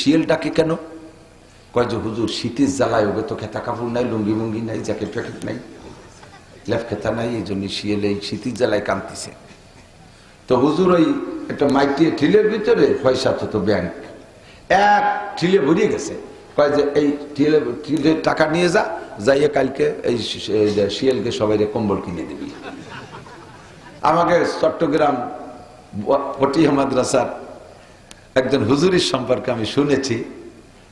শিয়াল ডাকে কেন? কয় যে, হুজুর, শীতের জ্বালায় ওকে তো খেতা কাপড় নাই, লুঙ্গি মুঙ্গি নাই, জ্যাকেট প্যাকেট নাই লেফ খেতা নাই, এই জন্য শিয়াল এই শীতের জ্বালায় কাঁদতেছে। তো হুজুর ওই একটা মাইটিয়ে ঠিলের ভিতরে পয়সা তো ব্যাংক, এক ঠিলে ভরিয়ে গেছে। কয় যে, এই ঠিলে ঠিলের টাকা নিয়ে যা, যাইয়ে কালকে এই শিয়ালকে সবাই কম্বল কিনে দিবি। আমাকে চট্টগ্রাম পটিয়া মাদ্রাসার একজন হুজুরির সম্পর্কে আমি শুনেছি,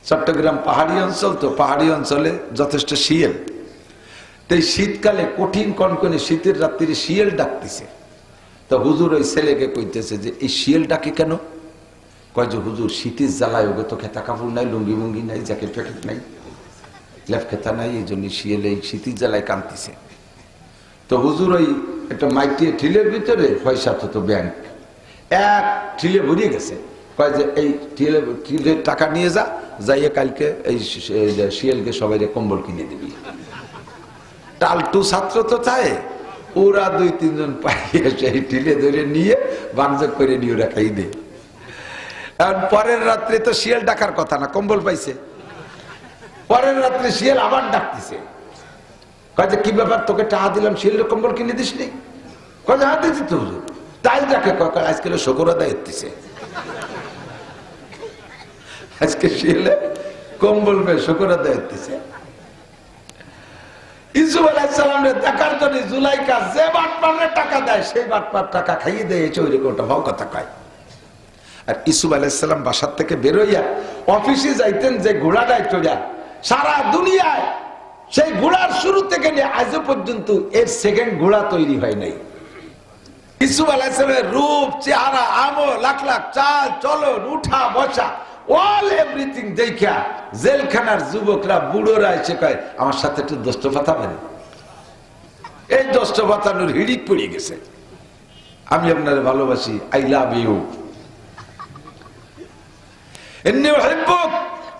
চট্টগ্রাম পাহাড়ি অঞ্চল তো, পাহাড়ি অঞ্চলে যথেষ্ট শিয়াল। তো এই শীতকালে কঠিন কনকনে শীতের রাত্রিরে শিয়াল ডাকতেছে। তো হুজুর ওই ছেলেকে কইতেছে যে, এই শিয়াল ডাকে কেন? কয় যে, হুজুর, শীতের জ্বালায় ওকে তো খেতা কাপড় নাই, লুঙ্গি মুঙ্গি নাই, জ্যাকেট প্যাকেট নাই লেফ খেতা নাই, এই জন্য শিয়াল এই শীতের জ্বালায় কাঁদতেছে। তো হুজুর ওই একটা মাইটিয়ে ঠিলের ভিতরে পয়সা তো ব্যাংক এক ঠিলে ভরিয়ে গেছে। কয় যে, এই ঠিলের টাকা নিয়ে যা, যাইয়ে কালকে এই শিয়ালকে সবাই কম্বল কিনে দিবি। টালটু ছাত্র তো চায় ওরা দুই, তিনজন পাইয়ে সেই টিলে ধরে নিয়ে বাগজগ করে নিয়ে ওরা খাই দে পরের রাত্রে তো শিয়াল ডাকার কথা না, কম্বল পাইছে। পরের রাত্রে শিয়াল আবার ডাকতেছে। কয় যে, কি ব্যাপার, তোকে টাকা দিলাম, শিয়ালের কম্বল কিনে দিস নি যে হাতে দিতে হুজুর। তাই ডাকে আজকে শকর আদায় এসতেছে আজকে শিয়ালে কম্বল পেয়ে শকর আদায় এসতেছে ইসুফ আলাইসালাম দেখার জন্য জুলাইকা যে বাটপারে টাকা দেয়, সেই বাটপার টাকা খাইয়ে দেয়, এই চৌরি কোটা ভাও কথা কয়। আর বাসার থেকে বেরোইয়া অফিসে যাইতেন, যে সারা দুনিয়ায় সেই ঘোড়ার শুরু থেকে নিয়ে আজও পর্যন্ত এর সেকেন্ড ঘোড়া তৈরি হয় নাই। ইসুফ আলাইসালামের রূপ, চেহারা আমো লাখ লাখ চাল, চলন, উঠা, বসা অল এভরিথিং দেখা জেলখানার যুবকরা, বুড়োরা এসে কয়, আমার সাথে একটু দোস্ত পাতাবেন এই দোস্ত পাতানোর হিড়িক পড়ে গেছে। আমি আপনার ভালোবাসি আই লাভ ইউ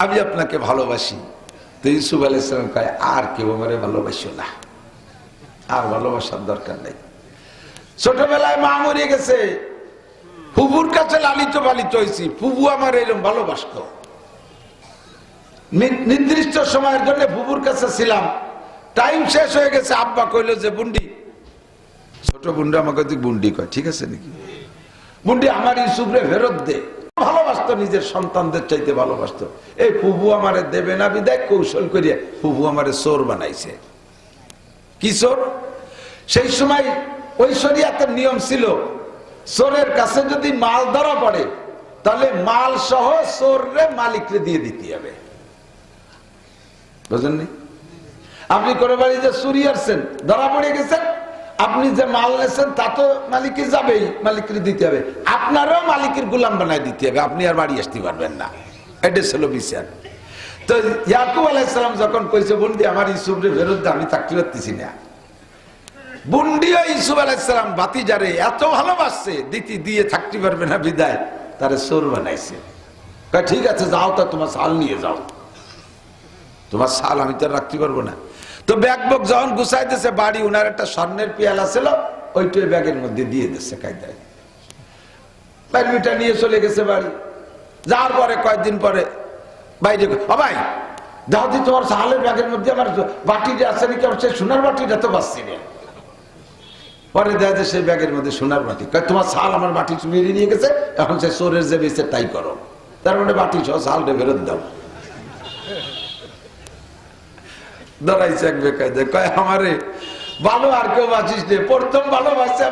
আমি আপনাকে ভালোবাসি। তো ইউসুফ আলাইসালাম কয়, আর কেউ আমারে ভালোবাসো না। আর ভালোবাসার দরকার নেই। ছোটবেলায় মা মরে গেছে। ফুবুর কাছে লালিত পালিত হয়েছি। ফুবু আমার এরকম ভালোবাসত। নির্দিষ্ট সময়ের জন্য ফুবুর কাছে ছিলাম। টাইম শেষ হয়ে গেছে, আব্বা কইল যে, বুন্ডি। ছোট বুন্ডি আমাকে তুই বুন্ডি কয়, ঠিক আছে নাকি? বুন্ডি, আমার ইউসুফরে ফেরত দে। ভালোবাসতো, নিজের সন্তানদের চাইতে ভালোবাসতো। এই ফুবু আমারে দেবে না, বিদায় কৌশল করিয়া ফুবু আমারে চোর বানাইছে। কি চোর? সেই সময় শরিয়াতের নিয়ম ছিল চোরের কাছে যদি মাল ধরা পড়ে, তাহলে মাল সহ চোররে মালিকরে দিয়ে দিতে হবে। বুঝলেননি আপনি করে বাড়ি যে চুরি আসছেন ধরা পড়ে গেছেন, আপনি যে মাল নেছেন, তা তো মালিকে যাবেই মালিকের দিতে হবে। আপনারও মালিকের গোলাম বানায় দিতে হবে, আপনি আর বাড়ি আসতে পারবেন না। এটা ছিল বিচার। তো ইয়াকুব আলাইসালাম যখন কইছে, বন্দি, আমার ইসুফের বিরুদ্ধে আমি চাকরি পারতেছি না। বুন্ডিও ইসুফ আলাইসালাম বাতি যারে এত ভালোবাসছে, দিতি দিয়ে থাকতে পারবে না বিদায়, তারে সোর বানাইছে। ঠিক আছে, যাও তা, তোমার সাল নিয়ে যাও। তোমার সাল আমি তো রাখতে পারব না। তো ব্যাগ বক যখন গুছাইতেছে, বাড়ি উনার একটা স্বর্ণের পিয়ালা ছিল ওইটাই ব্যাগের মধ্যে দিয়ে দিচ্ছে কায়দায়। বাইরবিটা নিয়ে চলে গেছে বাড়ি। যাওয়ার পরে, কয়েকদিন পরে বাইরে ভাই যাও দি, তোমার সালের ব্যাগের মধ্যে আমার বাটিটা আছে নাকি? আমার সেই সোনার বাটিটা তো বাঁচছি না। পরে দেখা যায় সেই ব্যাগের মধ্যে সোনার বাটি। তোমার সাল আমার বাটি চুরিয়ে নিয়ে গেছে? এখন সে চোরের যে বেছে তাই করো। তার মানে বাটি সহ সালটা ফেরত দাও। প্রথম ভালোবাসছে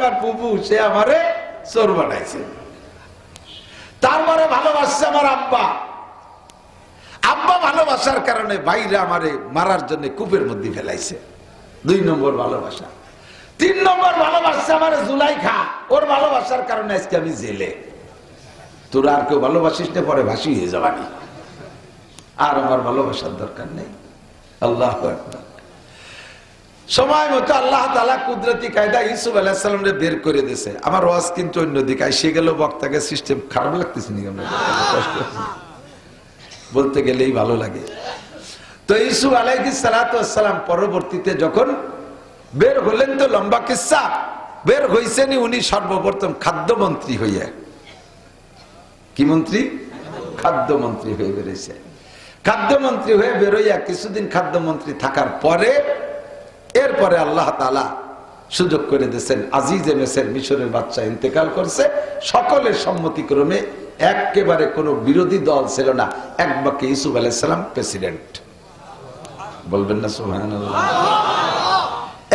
সে আমারে চোর বানাইছে। তারপরে আমার ভালোবাসার কারণে ভাইরা আমারে মারার জন্য কূপের মধ্যে ফেলাইছে। দুই নম্বর ভালোবাসা। তিন নম্বর ভালোবাসছে আমার জুলাইখা। ওর ভালোবাসার কারণে আজকে আমি জেলে। তোরা আর কেউ ভালোবাসিস না, পরে ভাসি হয়ে যাবানি। আর আমার ভালোবাসার দরকার নেই। আল্লাহ সময় মতো আল্লাহ তালা কুদরতি কায়দা ইসুফ আলাহিসাল্লামরে বের করে দিয়েছে আমার ওয়াজ কিন্তু অন্যদিকে সে গেল বক্তাকে সিস্টেম খারাপ লাগতেছে? কষ্ট বলতে গেলেই ভালো লাগে। তো ইসুফ আলাইহি সালাম পরবর্তীতে যখন বের হলেন তো লম্বা কিসা। বের হয়েছেন উনি সর্বপ্রথম খাদ্যমন্ত্রী হইয়া। কি মন্ত্রী? খাদ্যমন্ত্রী হয়ে বেরোইছে। খাদ্যমন্ত্রী হয়ে বেরোইয়া কিছুদিন খাদ্যমন্ত্রী থাকার পরে এরপরে আল্লাহ তালা সুযোগ করে দিয়েছেন, আজিজে মেসের মিশরের বাচ্চা ইন্তেকাল করছে। সকলের সম্মতিক্রমে একেবারে কোনো বিরোধী দল ছিল না। এক বাক্যে ইসুফ আলাইসালাম প্রেসিডেন্ট। বলবেন না সুহান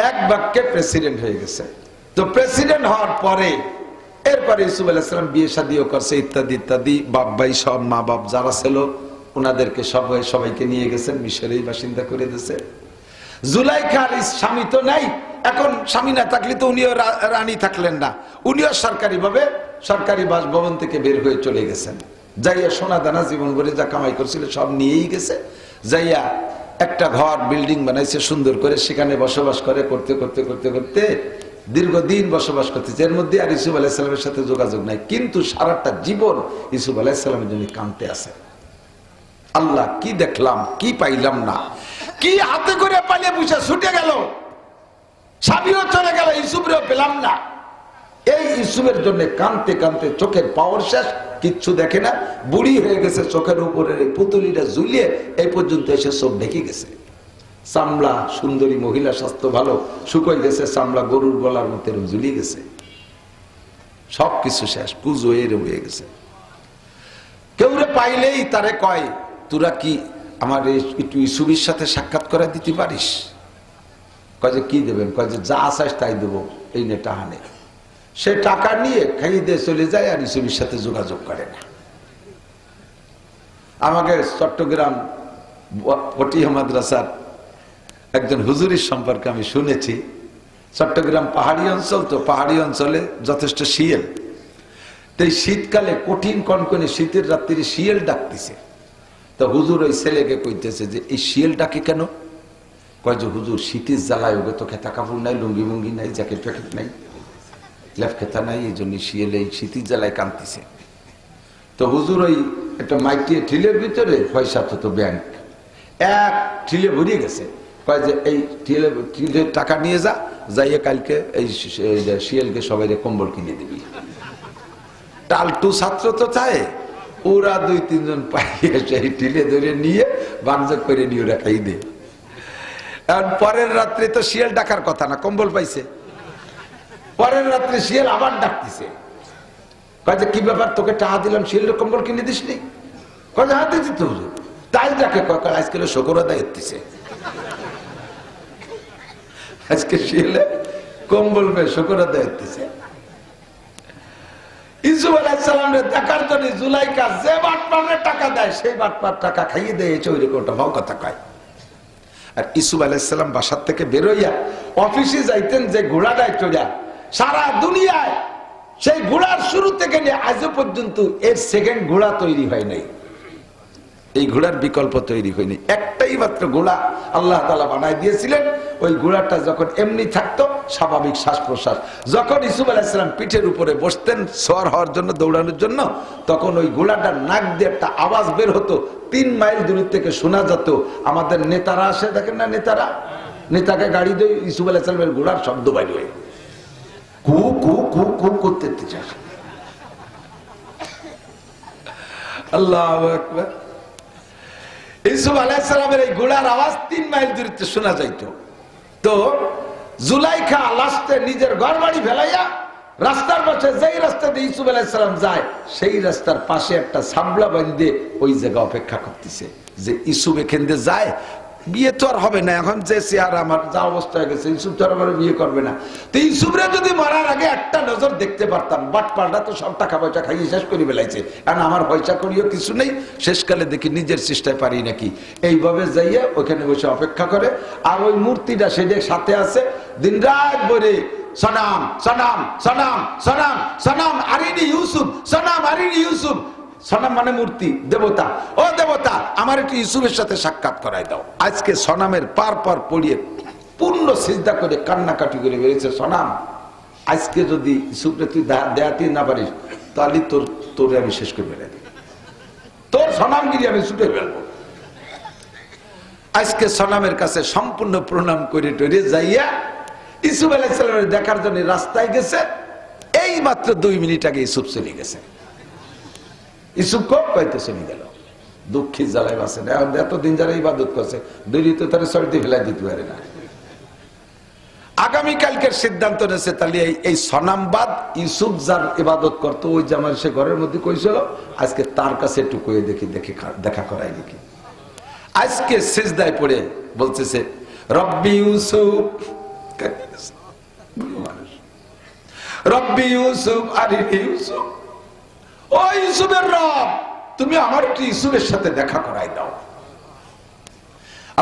এক বাক্যে প্রেসিডেন্ট হয়ে গেছে। তো প্রেসিডেন্ট হওয়ার পরে এরপরে ইসুফ আলাইসালাম বিয়ে শাদিও করছে, ইত্যাদি ইত্যাদি। বাপ ভাই সব, মা বাপ যারা ছিল ওনাদেরকে সবাই সবাইকে নিয়ে গেছেন মিশরেই বাসিন্দা করে দিয়েছে। জুলাইখার স্বামী তো নাই, এখন স্বামী না থাকলে তো উনিও রানী থাকলেন না। উনিও সরকারি ভাবে সরকারি বাসভবন থেকে বের হয়ে চলে গেছেন। যাইয়া সোনা দানা জীবন ভরে যা কামাই করছিল সব নিয়েই গেছে। যাইয়া একটা ঘর বিল্ডিং বানাইছে, সুন্দর করে সেখানে বসবাস করে, করতে করতে করতে করতে দীর্ঘদিন বসবাস করতেছে। এর মধ্যে আর ইসুফ আলাইসালামের সাথে যোগাযোগ নাই। কিন্তু সারাটা জীবন ইসুফ আলাইসালামের জন্য কামতে আছে। আল্লাহ, কি দেখলাম, কি পাইলাম না। কি হাতে করে পালিয়ে বুঝে ছুটে গেল। স্বামীও চলে গেল ইসুফরেও পেলাম না। এই ইসুফের জন্য কানতে কানতে চোখের পাওয়ার শেষ। কিচ্ছু দেখে না, বুড়ি হয়ে গেছে, চোখের উপরের এই পুতুলিটা ঝুলিয়ে এই পর্যন্ত এসে চোখ ঢেকে গেছে। চামড়া, সুন্দরী মহিলা স্বাস্থ্য ভালো শুকোয় গেছে, চামড়া গরুর গলার মধ্যে ঝুলিয়ে গেছে। সব কিছু শেষ, পুজো এর হয়ে গেছে। কেউ রে পাইলেই তারে কয়, তোরা কি আমার একটু ইসুবির সাথে সাক্ষাৎ করে দিতে পারিস? কয় যে, কি দেবেন? কয় যে, যা আসাস তাই দেবো, এই নে টাহানে সে টাকা নিয়ে খাইয়ে দিয়ে চলে যায় আর ইসুবির সাথে যোগাযোগ করে না। আমাকে চট্টগ্রাম পটিয়া মাদ্রাসার একজন হুজুরির সম্পর্কে আমি শুনেছি। চট্টগ্রাম পাহাড়ি অঞ্চল তো, পাহাড়ি অঞ্চলে যথেষ্ট শিয়েল। তো এই শীতকালে কঠিন কনকনে শীতের রাত্রিরে শিয়াল ডাকতেছে। তো হুজুর ওই ছেলেকে কইতেছে যে, এই শিয়াল ডাকে কেন? কয় যে, হুজুর, শীতের জ্বালায় ওকে তো খেতা কাপড় নাই লুঙ্গি মুঙ্গি নাই জ্যাকেট প্যাকেট নাই। লেফ খেতা নাই এই জন্য শিয়াল এই শীতের জ্বালায় কাঁদতেছে। তো হুজুর ওই একটা মাইটিয়ে ঠিলের ভিতরে পয়সা তো ব্যাংক এক ঠিলে ভরিয়ে গেছে। কয় যে এই ঠিলে ঠিলের টাকা নিয়ে যা, যাইয়ে কালকে এই শিয়ালকে সবাই কম্বল কিনে দিবি। টালটু ছাত্র তো চায়, ওরা দুই, তিনজন পাইয়ে সেই টিলে ধরে নিয়ে বাংজক করে নিয়ে ওরা খাই দে পরের রাত্রে তো শিয়াল ডাকার কথা না, কম্বল পাইছে। পরের রাত্রে শিয়াল আবার ডাকতেছে। কাজে কি ব্যাপার, তোকে টাকা দিলাম শিয়ালের কম্বল কিনে দিস নি হাতে দিত হুজুর তাই ডাকে আজকে আদায় আজকে শিয়ালে কম্বল পেয়ে আদায় ইসুফ দেখার জন্য জুলাইকা যে বাটপারের টাকা দেয়, সেই বাটপার টাকা খাইয়ে দেয় চৈরে কোটা ভাও কথা কয়। আর ইসুফ আলাইসালাম বাসার থেকে বেরোইয়া অফিসে যাইতেন যে ঘোড়াটায় চড়িয়া সারা দুনিয়ায় সেই ঘোড়ার শুরু থেকে নিয়ে আজও পর্যন্ত এর সেকেন্ড ঘোড়া তৈরি হয় নাই। এই ঘোড়ার বিকল্প তৈরি হয়নি একটাই মাত্র ঘোড়া আল্লাহ তালা বানাই দিয়েছিলেন। ওই ঘোড়াটা যখন এমনি থাকতো, স্বাভাবিক শ্বাস প্রশ্বাস যখন ইসুফ আলাইসালাম পিঠের উপরে বসতেন সোয়ার হওয়ার জন্য, দৌড়ানোর জন্য, তখন ওই ঘোড়াটার নাক দিয়ে একটা আওয়াজ বের হতো। তিন মাইল দূর থেকে শোনা যেত, আমাদের নেতারা আসে, দেখেন না নেতারা? নেতাকে গাড়ি দিয়ে ইসুফ আলাইসালামের ঘোড়ার শব্দ বাইর হয়ে। কু কু কু কু করতে চাষ আল্লাহ ইসুফ আলাইসালামের এই ঘোড়ার আওয়াজ তিন মাইল দূরত্বে শোনা যাইত। তো জুলাইখা লাস্টে নিজের ঘর বাড়ি ফেলাইয়া রাস্তার পাশে যেই রাস্তা দিয়ে ইসুফ আলাইসালাম যায়, সেই রাস্তার পাশে একটা সাবলা বান্ধে ওই জায়গা অপেক্ষা করতেছে। যে ইসুফ এখান দিয়ে যায় বিয়ে তো আর হবে না। এখন যে চেহারা আমার, যা অবস্থা হয়ে গেছে ইসুফ তো আর বিয়ে করবে না। তো ইসুফরে যদি মারার আগে একটা নজর দেখতে পারতাম, বাট পাল্টা তো সব টাকা পয়সা খাইয়ে শেষ করে বেলাইছে কারণ আমার পয়সা করিও কিছু নেই, শেষকালে দেখি নিজের চেষ্টায় পারি নাকি। এইভাবে যাইয়ে ওখানে বসে অপেক্ষা করে, আর ওই মূর্তিটা সেটা সাথে আছে। দিন রাত বলে সনাম সনাম সনাম সনাম সনাম আরিনি ইউসুফ সনাম আরিনি ইউসুফ সনাম মানে মূর্তি, দেবতা। ও দেবতা, আমার একটু ইউসুফের সাথে সাক্ষাৎ করাই দাও। আজকে সনামের পার পার পড়িয়ে পূর্ণ সিজদা করে কান্নাকাটি করে বেরিয়েছে সনাম। আজকে যদি ইউসুফরে তুই দেয়াতে না পারিস, তাহলে তোর তোরে আমি শেষ করে বেড়ে দিই তোর সনামগিরি আমি ছুটে ফেলব। আজকে সনামের কাছে সম্পূর্ণ প্রণাম করে টরে যাইয়া ইসুফ আলাইসালামের দেখার জন্য রাস্তায় গেছে। এই মাত্র দুই মিনিট আগে ইসুফ চলে গেছে। ইসুক কম কইতে চলে গেল দুঃখী জ্বালায় বাসে না। এতদিন যারা ইবাদত করছে দুই তো তারা সর্দি ফেলাই দিতে পারে না। আগামীকালকের সিদ্ধান্ত নেছে তাহলে এই- সনামবাদ ইউসুফ যার ইবাদত করতো, ওই জামার সে ঘরের মধ্যে কইছিল, আজকে তার কাছে একটু কয়ে দেখি দেখি দেখা করাই দেখি। আজকে শেষদায় পড়ে বলতেছে, রব্বি ইউসুফ রব্বি ইউসুফ আরিনি ইউসুফ ও তুমি আমার একটু ইউসুফের সাথে দেখা করাই দাও।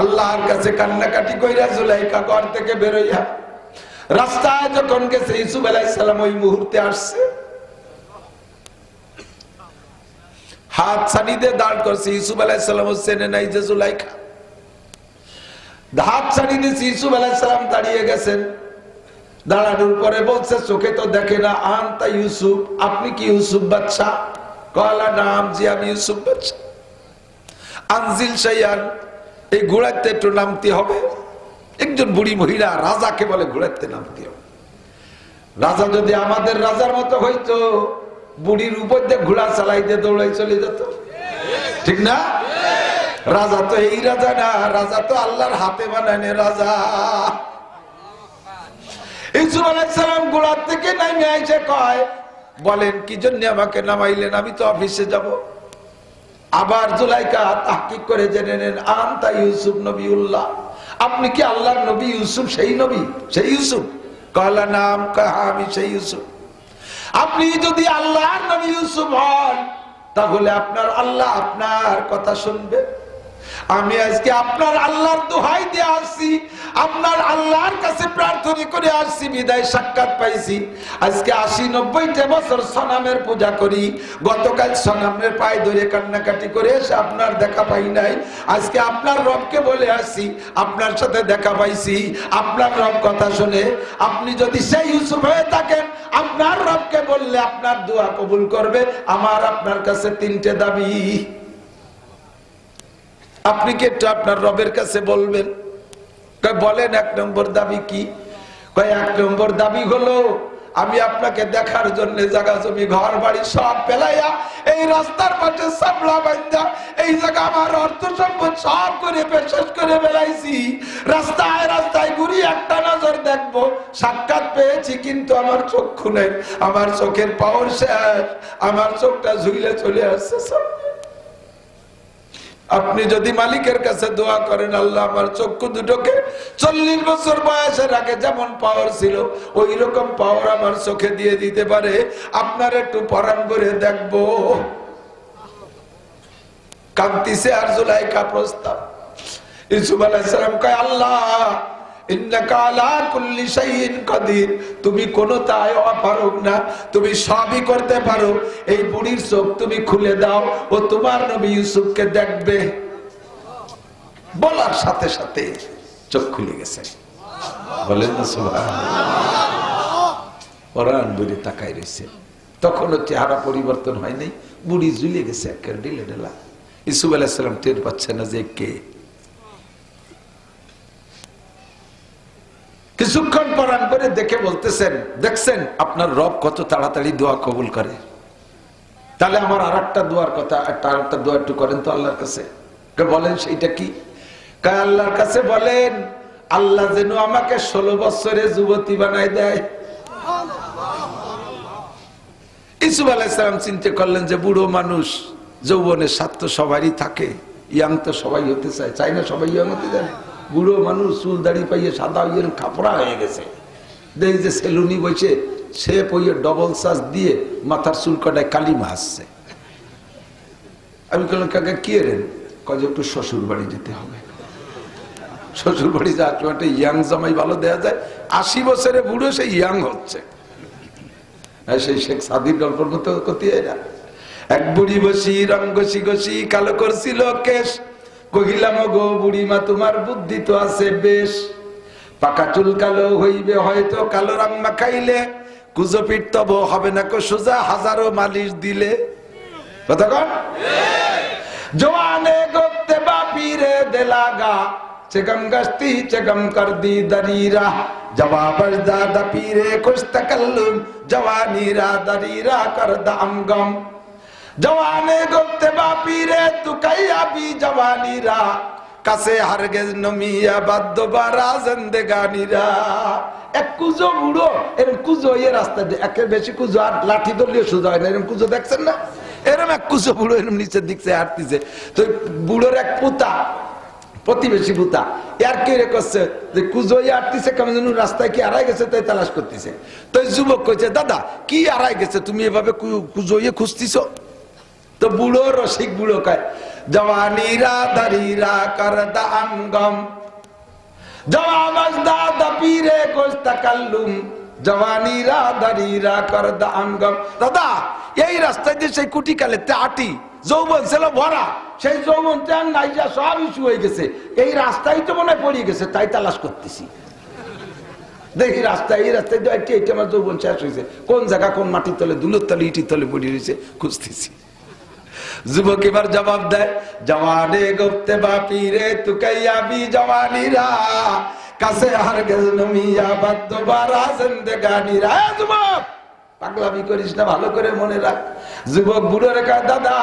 আল্লাহর কাছে কান্নাকাটি কইরা জুলাইকা ঘর থেকে বেরোইয়া রাস্তায় যখন গেছে ইসুফ আলাইসালাম ওই মুহূর্তে আসছে। হাত ছানি দিয়ে দাঁড় করছে ইসুফ আলাইসালাম চেনে নাই যে জুলাইখা হাত ছানি দিয়েছে ইসুফ আলাইসালাম দাঁড়িয়ে গেছেন। দাঁড়ানোর পরে বলছে, চোখে তো দেখে না, আনতা ইউসুফ, আপনি কি ইউসুফ বাচ্চা? কলা নাম জি আমি ইউসুফ বাচ্চা। আনজিল সাইয়ান এই ঘোড়াতে একটু নামতে হবে। একজন বুড়ি মহিলা রাজাকে বলে, ঘোড়াতে নামতে হবে। রাজা যদি আমাদের রাজার মতো হইতো, বুড়ির উপর দিয়ে ঘোড়া চালাই দিয়ে দৌড়াই চলে যেত। ঠিক না? রাজা তো এই রাজা না, রাজা তো আল্লাহর হাতে বানানে রাজা। ইসুফ আলাইসালাম গোড়ার থেকে নামে আইসে কয়, বলেন, কি জন্য আমাকে নামাইলেন? আমি তো অফিসে যাব। আবার জুলাইকা তাহকিক করে জেনে নেন, আনতা ইউসুফ নবীউল্লাহ। আপনি কি আল্লাহর নবী ইউসুফ? সেই নবী? সেই ইউসুফ? কয়লা, নাম কাহা আমি সেই ইউসুফ। আপনি যদি আল্লাহর নবী ইউসুফ হন, তাহলে আপনার আল্লাহ আপনার কথা শুনবে। আমি আজকে আপনার আল্লাহর দোহাই দিয়ে আসছি, আপনার আল্লাহর কাছে প্রার্থনা করে আসছি, বিদায় সাক্ষাৎ পাইছি। আজকে আশি নব্বইটা বছর সনামের পূজা করি। গতকাল সনামের পায়ে ধরে কান্নাকাটি করে এসে আপনার দেখা পাই নাই। আজকে আপনার রবকে বলে আসছি, আপনার সাথে দেখা পাইছি। আপনার রব কথা শুনে, আপনি যদি সেই ইউসুফ হয়ে থাকেন, আপনার রবকে বললে আপনার দোয়া কবুল করবে। আমার আপনার কাছে তিনটে দাবি। আপনি কি একটু আপনার রবের কাছে বলবেন? বলেন, এক নম্বর দাবি কি? এক নম্বর দাবি হলো, আমি আপনাকে দেখার জন্য জায়গা জমি, ঘর বাড়ি সব পেলাইয়া এই রাস্তার পাশে সাবলা বান্ধা এই জায়গা আমার অর্থ সম্পদ সব করে শেষ করে বেলাইছি রাস্তায় রাস্তায় ঘুরি একটা নজর দেখব, সাক্ষাৎ পেয়েছি, কিন্তু আমার চক্ষু নেই, আমার চোখের পাওয়ার শেষ, আমার চোখটা ঝুলে চলে আসছে সামনে। আপনি যদি মালিকের কাছে দোয়া করেন, আল্লাহ আমার চক্ষু দুটোকে চল্লিশ বছর বয়সের আগে যেমন পাওয়ার ছিল ওই রকম পাওয়ার আমার চোখে দিয়ে দিতে পারে। আপনার একটু পরাণ করে দেখব। কান্তিছে আর জুলাইকা প্রস্তাব। ইসুফ আলাইসালাম কয়, আল্লাহ তুমি কোনো তাই না, তুমি সবই করতে পারো। এই বুড়ির চোখ তুমি খুলে দাও ও তোমার নবী ইউসুফকে দেখবে। বলার সাথে সাথে চোখ খুলে গেছে। বলেন বুড়ি তাকাই চেহারা পরিবর্তন হয় নাই বুড়ি ঝুলে গেছে ইসুফ আলাইসালাম টের পাচ্ছে না যে কে। কিছুক্ষণ পরাণ করে দেখে বলতেছেন, দেখছেন, আপনার রব কত তাড়াতাড়ি দোয়া কবুল করে। তাহলে আমার আর একটা দোয়ার কথা, একটা আর একটা দোয়া একটু করেন তো আল্লাহর কাছে। বলেন, সেইটা কি? আল্লাহর কাছে বলেন, আল্লাহ যেন আমাকে ষোলো বছরে যুবতী বানায় দেয়। ইসুফ আলাইসালাম চিন্তা করলেন যে, বুড়ো মানুষ, যৌবনের স্বার্থ সবারই থাকে, ইয়াং তো সবাই হতে চায় চাই না সবাই ইয়াং হতে জানে বুড়ো মানুষ চুল দাড়ি পাইয়ে সাদা ইয়ে কাপড়া হয়ে গেছে। দেখ যে সেলুনি বসে, সে পইয়ে ডবল সাজ দিয়ে মাথার চুল কটায় কালিমা আসছে আমি বললাম কাকা, কি রেন কজ একটু শ্বশুর বাড়ি যেতে হবে। শ্বশুর বাড়ি যাওয়ার সময় একটা ইয়াং জামাই ভালো দেওয়া যায়। আশি বছরে বুড়ো সেই ইয়াং হচ্ছে। সেই শেখ সাদির গল্পের মতো না। এক বুড়ি বসি, রং ঘষি ঘষি, কালো করছিল কেশ কহিলাম গো বুড়ি মা তোমার বুদ্ধি তো আছে বেশ। পাকা চুল কালো হইবে, হয়তো কালো রং মাখাইলে কুজো পিঠ তব হবে না কো, সোজা হাজারো মালিশ দিলে। কথা কন? জওয়ানে গোতে বাপিরে দেলাগা চেগম গস্তি, চেগম কর দি দরিরা জবাবর দাদা পীরে কুছ তকল্লুম জওয়ানিরা দরিরা কর দাম গম জওয়ানে করতে বাপিরে তুকাইয়া বি জওয়ানিরা। কাছে হারগেজ নমিয়া বাদ্য বারা জেন্দেগানিরা। এক কুজো বুড়ো এরকম কুজো ইয়ে রাস্তা দিয়ে, একের বেশি কুজো আর লাঠি ধরলে সোজা হয় না এরকম কুজো দেখছেন না? এরকম এক কুজো বুড়ো এরকম নিচের দিক থেকে হাঁটতেছে। তো বুড়োর এক পুতা, প্রতিবেশী পুতা এর কি রে করছে? যে কুজো ইয়ে হাঁটতেছে, কেমন যেন রাস্তায় কি আড়াই গেছে, তাই তালাশ করতেছে। তো যুবক কইছে, দাদা, কি আড়াই গেছে? তুমি এভাবে কু- কুজো ইয়ে খুঁজতেছো? তো বুড়ো রসিক বুড়ো কয় জওয়ানিরা দারিরা করদা আমগম জওয়াবজদা দপীরে কোস্তা কাল্লুম। জওয়ানিরা দারিরা করদা আমগম দাদা, এই রাস্তায় যে সেই কুটি কালে আটি যৌবন ছিল ভরা, সেই যৌবন ট্যান নাইজা সব ইস্যু হয়ে গেছে। এই রাস্তায় তো মনে হয় পড়ে গেছে, তাই তালাশ করতেছি। দেখি রাস্তায়, এই রাস্তায় এইটা আমার যৌবন শেষ হয়েছে। কোন জায়গা, কোন মাটির তলে দুলোর তলে ইটির তলে পড়ে রয়েছে, খুঁজতেছি। যুবক এবার জবাব দেয়, জওয়ানে গুপ্তে বাপি রে তুকাইয়া বি জওয়ানিরা কাছে হার গেল নমিয়া বাদ্য বারা জিন্দেগানিরা যুবক, পাগলামি করিস না, ভালো করে মনে রাখ। যুবক বুড়ো রেখা দাদা,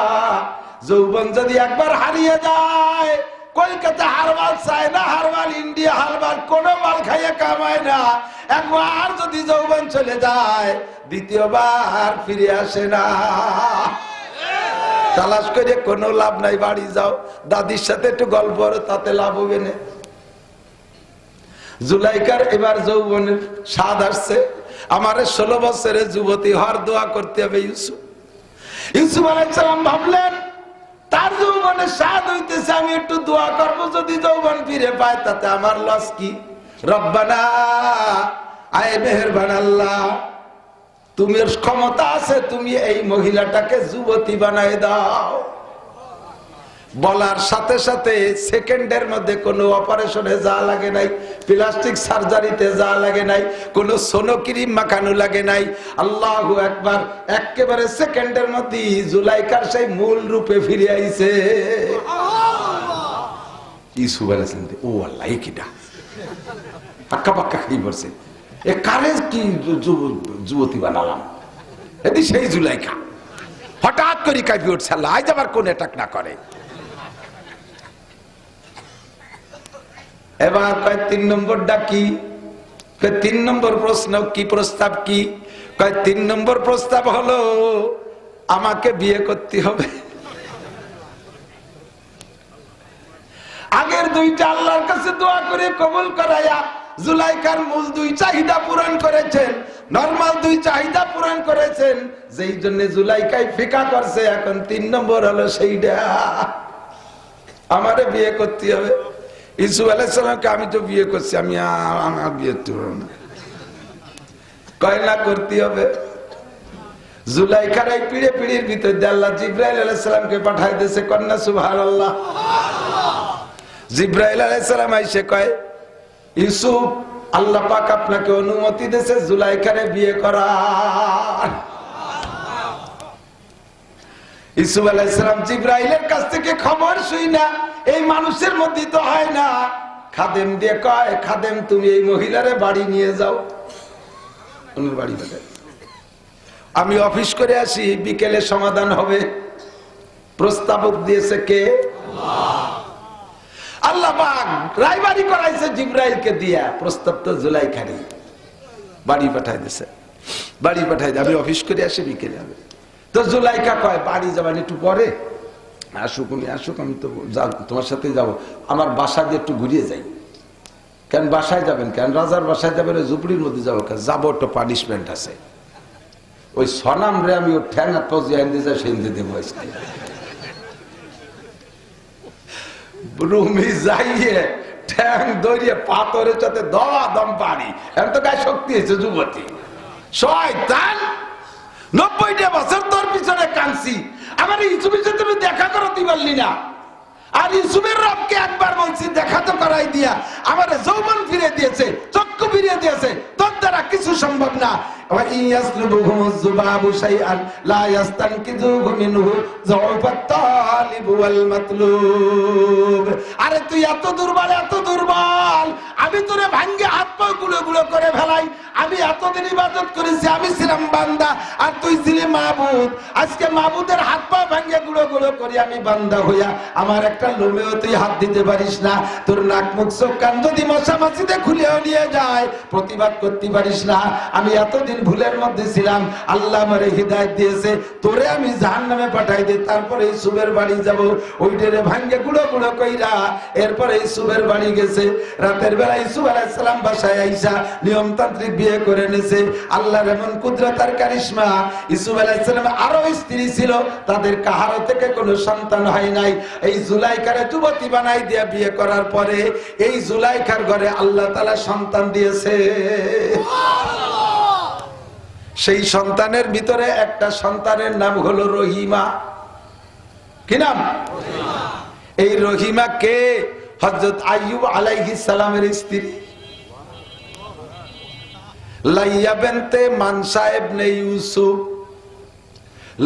যৌবন যদি একবার হারিয়ে যায়, কলকাতা হারবাল চায় না, হারবাল ইন্ডিয়া হারবাল কোন মাল খাইয়ে কামায় না। একবার যদি যৌবন চলে যায়, দ্বিতীয়বার ফিরে আসে না। তালাশ করে কোনো লাভ নাই, বাড়ি যাও। দাদির সাথে একটু গল্প তাতে লাভ হবে না। জুলাইকার এবার যৌবনের স্বাদ আসছে। আমার ষোলো বছরের যুবতী হর দোয়া করতে হবে ইউসুফ। ইউসুফ আলাইসালাম ভাবলেন, তার যৌবনের স্বাদ হইতেছে, আমি একটু দোয়া করব, যদি যৌবন ফিরে পায়, তাতে আমার লস কি? রব্বানা, আয় মেহেরবান আল্লাহ। তুমি ক্ষমতা আছে তুমি এই মহিলাটাকে যুবতী বানাই দাও। বলার সাথে সাথে সেকেন্ডের মধ্যে কোনো অপারেশনে যা লাগে নাই প্লাস্টিক সার্জারিতে যা লাগে নাই কোনো সোনো ক্রিম মাখানো লাগে নাই। আল্লাহ একবার একেবারে সেকেন্ডের মধ্যে জুলাইকার সেই মূল রূপে ফিরে আইছে। ইসু বলেছেন ও আল্লাহ কিটা? পাক্কা পাক্কা খাই পড়ছে এ কারে কি যুবতী বানালাম? এদি সেই জুলাইকা। হঠাৎ করে কাঁপি উঠছে আজ আবার কোন অ্যাটাক না করে। এবার কয়, তিন নম্বরটা কি? তিন নম্বর প্রশ্ন কি, প্রস্তাব কি? কয়, তিন নম্বর প্রস্তাব হলো, আমাকে বিয়ে করতে হবে। আগের দুইটা আল্লাহর কাছে দোয়া করে কবুল করাইয়া জুলাইকার মূল দুই চাহিদা পূরণ করেছেন, নরমাল দুই চাহিদা পূরণ করেছেন, যেই জন্য জুলাইকাই ফিকা করছে, এখন তিন নম্বর হলো সেইটা। আমারে বিয়ে করতে হবে। ইসু আলাইসালামকে আমি তো বিয়ে করছি, আমি আমার বিয়ে তো হলো না। কয়লা করতে হবে। জুলাইকার এই পিড়ে পিড়ির ভিতর আল্লাহ জিব্রাইল আলাইসালামকে পাঠাই দিয়েছে, কন্যা সুভার আল্লাহ জিব্রাইল আলাইসালাম আইসে কয় ইউসুফ, আল্লাহ পাক আপনাকে অনুমতি দিয়েছে জুলাইকারে বিয়ে করার। ইসুফ আলাইসালাম জিব্রাইলের কাছ থেকে খবর শুই না, এই মানুষের মধ্যে তো হয় না। খাদেম দিয়ে কয়, খাদেম, তুমি এই মহিলারে বাড়ি নিয়ে যাও। উনি বাড়ি। আমি অফিস করে আসি, বিকেলে সমাধান হবে। প্রস্তাবক দিয়েছে কে? আল্লাহ পাক রায়বাড়ি করাইছে জিব্রাইলকে দিয়া। প্রস্তাব তো জুলাই খানি বাড়ি পাঠাই দিছে। বাড়ি পাঠাই আমি অফিস করে আসি, বিকেলে হবে। তো জুলাইকা কয়, বাড়ি যাবেন একটু পরে? আসুক আমি আসুক, আমি তো তোমার সাথে যাব। আমার বাসা দিয়ে একটু ঘুরিয়ে যাই। কেন বাসায় যাবেন কেন? রাজার বাসায় যাবেন ঝুপড়ির মধ্যে যাব কেন? যাব একটু পানিশমেন্ট আছে। ওই সনাম রে আমি ওর ঠ্যাং পাউজি দিয়ে যাই, সেই দেবো আজকে। রুমি যাইয়ে ঠ্যাং দড়িয়ে পাথরের সাথে দমা দম পানি। এখন তো গায়ে শক্তি হয়েছে যুবতী। শয়তান, নব্বইটা বছর তোর পিছনে কাঁদছি। আমার ইসুফের সাথে তুমি দেখা করতে পারলি না। আর ইসুফের রবকে একবার বলছি, দেখা তো করাই দিয়া। আমার যৌবন ফিরে দিয়েছে, চক্ষু ফিরিয়ে দিয়েছে। তোর দ্বারা কিছু সম্ভব না। আরে তুই এত দুর্বল এত দুর্বল। আমি তোরে ভাঙ্গে হাত পা গুলো গুলো করে ফেলাই। আমি এতদিন ইবাদত করেছি, আমি ছিলাম বান্দা, আর তুই ছিলি মাহবুদ আজকে মাহবুদের হাত পা ভাঙ্গে গুলো গুলো করি আমি বান্দা হইয়া। আমার একটা লোমেও তুই হাত দিতে পারিস না। তোর নাক মুখ চোখ কান যদি মশা মাসিতে খুলেও নিয়ে যায়, প্রতিবাদ করতে পারিস না। আমি এতদিন ভুলের মধ্যে ছিলাম, আল্লাহ আমারে হৃদায়ত দিয়েছে, তোরে আমি জাহান নামে পাঠাই দিই তারপরে এই সুবের বাড়ি যাব। ওইটারে ভাঙ্গে গুঁড়ো গুঁড়ো কইরা এরপরে এই সুবের বাড়ি গেছে। রাতের বেলা ইসুফ আলাইসালাম বাসায় আইসা নিয়মতান্ত্রিক বিয়ে করে নেছে। আল্লাহর এমন কুদরতার কারিশমা ইসুফ আলাইসালাম আরও স্ত্রী ছিল, তাদের কাহারো থেকে কোনো সন্তান হয় নাই। এই জুলাইকারে যুবতী বানাই দিয়ে বিয়ে করার পরে এই জুলাইকার ঘরে আল্লাহ তালা সন্তান দিয়েছে। সেই সন্তানের ভিতরে একটা সন্তানের নাম হলো রহিমা। কি নাম? এই রহিমা কে? হজরত আইয়ুব আলাইহিস সালামের স্ত্রী। লাইয়া বেনতে মানসা ইবনে ইউসুফ।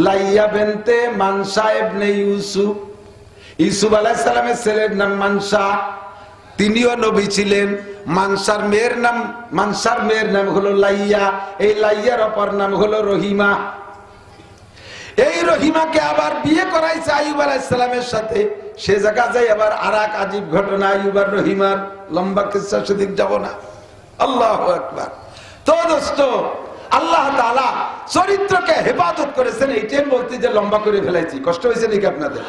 লাইয়া বেনতে মানসা ইবনে ইউসুফ। ইউসুফ আলাইহিস সালামের ছেলের নাম মানসা। তিনিও নবী ছিলেন। মানসার মেয়ের নাম, মানসার মেয়ের নাম হলো লাইয়া। এই লাইয়ার অপর নাম হলো রহিমা। এই রহিমাকে আবার বিয়ে করাইছে আইব আলাইসালামের সাথে। সে জায়গা যাই আবার আর এক আজীব ঘটনা আইব আর রহিমার লম্বা কিসা সেদিক যাব না। আল্লাহ একবার তো দোস্ত, আল্লাহ তাআলা চরিত্রকে হেফাজত করেছেন এইটাই বলতে যে লম্বা করে ফেলাইছি। কষ্ট হয়েছে নাকি আপনাদের?